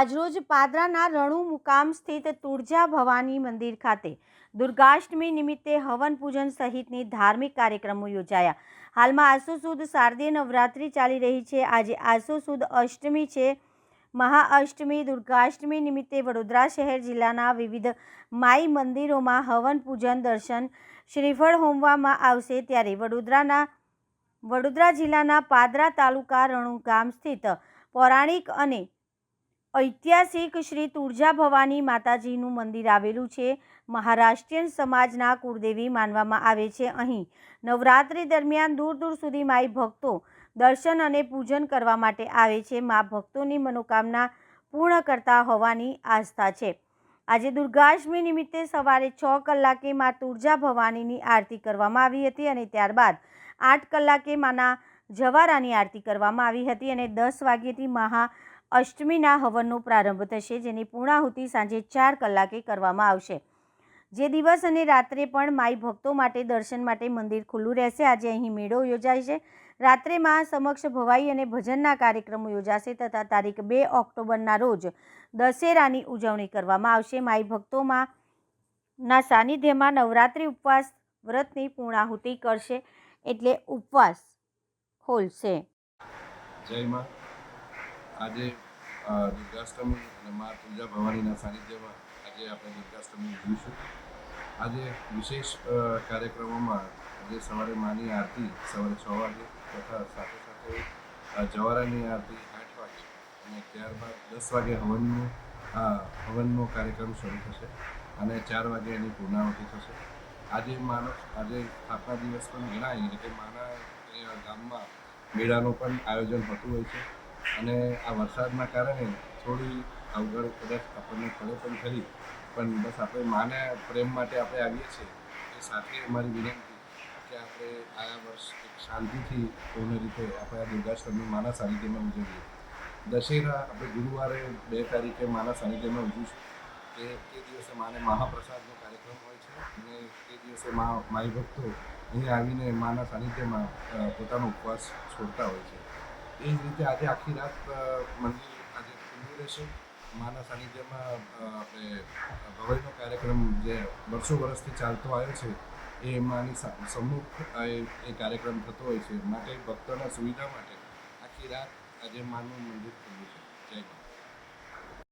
આજરોજ પાદરાના રણુ મુકામ સ્થિત તુળજા ભવાની મંદિર ખાતે દુર્ગાષ્ટમી નિમિત્તે હવન પૂજન સહિતની ધાર્મિક કાર્યક્રમો યોજાયા. હાલમાં આસો સુદ શારદીય નવરાત્રિ ચાલી રહી છે. આજે આસો સુદ અષ્ટમી છે. મહાઅષ્ટમી, દુર્ગાષ્ટમી નિમિત્તે વડોદરા શહેર જિલ્લાના વિવિધ માઈ મંદિરોમાં હવન પૂજન દર્શન શ્રીફળ હોમવામાં આવશે. ત્યારે વડોદરાના, વડોદરા જિલ્લાના પાદરા તાલુકા રણુ ગામ સ્થિત પૌરાણિક અને ઐતિહાસિક શ્રી તુળજા ભવાની માતાજીનું મંદિર આવેલું છે. મહારાષ્ટ્રીયન સમાજના કુળદેવી માનવામાં આવે છે. અહીં નવરાત્રિ દરમિયાન દૂર દૂર સુધી માઈ ભક્તો દર્શન અને પૂજન કરવા માટે આવે છે. મા ભક્તોની મનોકામના પૂર્ણ કરતા હોવાની આસ્થા છે. આજે દુર્ગાષ્ટમી નિમિત્તે સવારે છ કલાકે મા તુળજા ભવાનીની આરતી કરવામાં આવી હતી અને ત્યારબાદ આઠ કલાકે માના જવારાની આરતી કરવામાં આવી હતી અને દસ વાગ્યેથી મહા અષ્ટમીના હવનનો પ્રારંભ થશે, જેની પૂર્ણાહુતિ સાંજે ચાર કલાકે કરવામાં આવશે. જે દિવસ અને રાત્રે પણ માઈ ભક્તો માટે દર્શન માટે મંદિર ખુલ્લું રહેશે. આજે અહીં મેળો યોજાય છે. રાત્રે માં સમક્ષ ભવાઈ અને ભજનના કાર્યક્રમો યોજાશે તથા તારીખ બે ઓક્ટોબરના રોજ દશેરાની ઉજવણી કરવામાં આવશે. માઈ ભક્તોમાં ના સાનિધ્યમાં નવરાત્રિ ઉપવાસ વ્રતની પૂર્ણાહુતિ કરશે એટલે ઉપવાસ ખોલશે. જય માં. આજે દુર્ગાષ્ટમી અને મા તુલજા ભવાનીના સાનિધ્યમાં આજે આપણે દુર્ગાષ્ટમી ઉજવીશું. આજે વિશેષ કાર્યક્રમોમાં આજે સવારે માની આરતી, સવારે છ વાગે તથા સાથે સાથે જવારાની આરતી આઠ વાગે અને ત્યારબાદ દસ વાગે હવનનું હવનનો કાર્યક્રમ શરૂ થશે અને ચાર વાગે એની પૂર્ણાવતી થશે. આજે માનો, આજે સ્થાપના દિવસ પણ ગણાય એટલે માના ગામમાં મેળાનું પણ આયોજન થતું હોય છે. અને આ વરસાદના કારણે થોડી અવગણ કદાચ આપણને પડે પણ ખરી. પણ બસ આપણે માને પ્રેમ માટે આપણે આવીએ છીએ. એ સાથે અમારી વિનંતી કે આપણે આ વર્ષ એક શાંતિથી પૂર્ણ રીતે આપણે આ દુર્ગાષ્ટમી માના સાનિધ્યમાં ઉજવીએ. દશેરા આપણે ગુરુવારે બે તારીખે માના સાનિધ્યમાં ઉજવીશું. કે તે દિવસે માને મહાપ્રસાદનો કાર્યક્રમ હોય છે અને તે દિવસે મા માઈ ભક્તો અહીં આવીને માના સાનિધ્યમાં પોતાનો ઉપવાસ છોડતા હોય છે. એ જ રીતે આજે આખી રાત મંદિર આજે ખુલ્લું રહેશે. માના સાનિધ્યમાં આપણે ભવાઈનો કાર્યક્રમ જે વર્ષો વર્ષથી ચાલતો આવ્યો છે, એ માની સમ્મુખ એ કાર્યક્રમ થતો હોય છે. માટે ભક્તોના સુવિધા માટે આખી રાત આજે માનું મંદિર ખુલ્લું છે.